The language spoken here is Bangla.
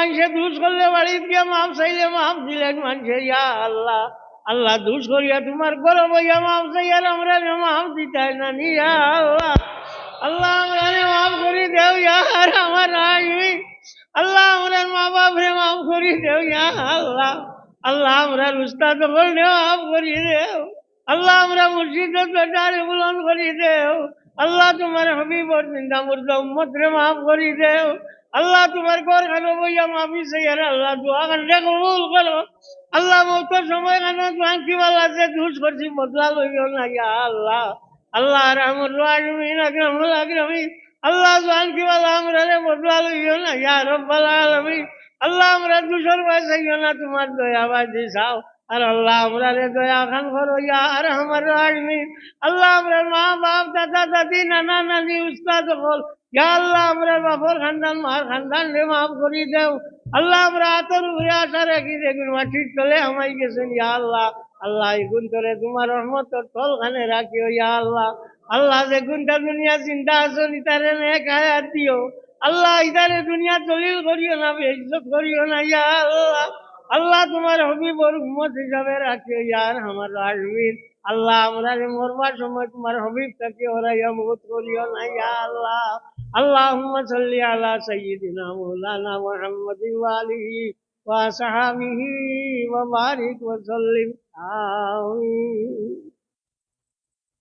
মানুষে দুষ করলে বাড়িতে গিয়ে মাপ চাইলে মাপ দিলেন মানুষে, ইয়া আল্লাহ আল্লাহ দুষ করিয়া তোমার গরম হইয়া মাপ চাইয়ার আমরা মাপ দিতাই না নিয়া আল্লাহ। আল্লাহ আমরা মাফ করি দেও ইয়ার আমার আসবি আল্লাহ আমরা মা বাপরে মাফ করি দেও, ইয়া আল্লাহ। আল্লাহ আমরা উস্তাদ বললে মাফ করি দেও। আল্লাহ আমরা মুর্শিদের বুলন করি দেও। আল্লাহ তোমার হবিবর নিন্দা মুর্দা উম্মত রে মাফ করি দেও। আল্লাহ তোমার ঘর খানো বইয়া মাফি সেইয়ার আল্লাহ দোয়া কান্দে কবুল করো। আল্লাহ মৌতর সময় কানো দোয়া কিবালা যে দুষ করছি বদলা লইও না, ইয়া আল্লাহ। আল্লাহ রামুর রাজমিন আকরামুল আকরামিন আল্লাহ জান কিবালা আমরা রে বদলা লইও না, ইয়া রব্বাল আলামিন। আল্লাহ আমরা দুশোর বাসাইও না, তোমার দয়া বাজি চাও। আর আল্লাহ আমরা রে দয়া খান করো, ইয়া আর আমার রাজমিন আল্লাহ আমরা মা বাপ দাদা দাদি নানা নানি উস্তাদ হল আল্লাহ, আমরা বাপর খানদান, মার খানদান, রে মাফ করি দেও। আল্লাহ, আমরা আতর উপরে আশা রাখি দেখুন, মাটির তলে আমাই গেছেন, ইয়া আল্লাহ। আল্লাহ এগুন করে তোমার রহমত তল খানে রাখিও, ইয়া আল্লাহ। আল্লাহ, যে গুনটা দুনিয়া চিন্তা আছো ইতারে নেক হায়াত দিও। আল্লাহ ইতারে দুনিয়া দলিল করিও না, বেইজ্জত করিও না, ইয়া আল্লাহ। আল্লাহ, তোমার হবিবর উম্মত হিসাবে রাখিও ইয়ার আমার রাজমিন আল্লাহ, আমরা মরবার সময় তোমার হবিব থাকে ওরা ইয়ামত করিও না, ইয়া আল্লাহ। اللهم صل على سيدنا مولانا محمد وآله وصحبه وبارك وسلم آمين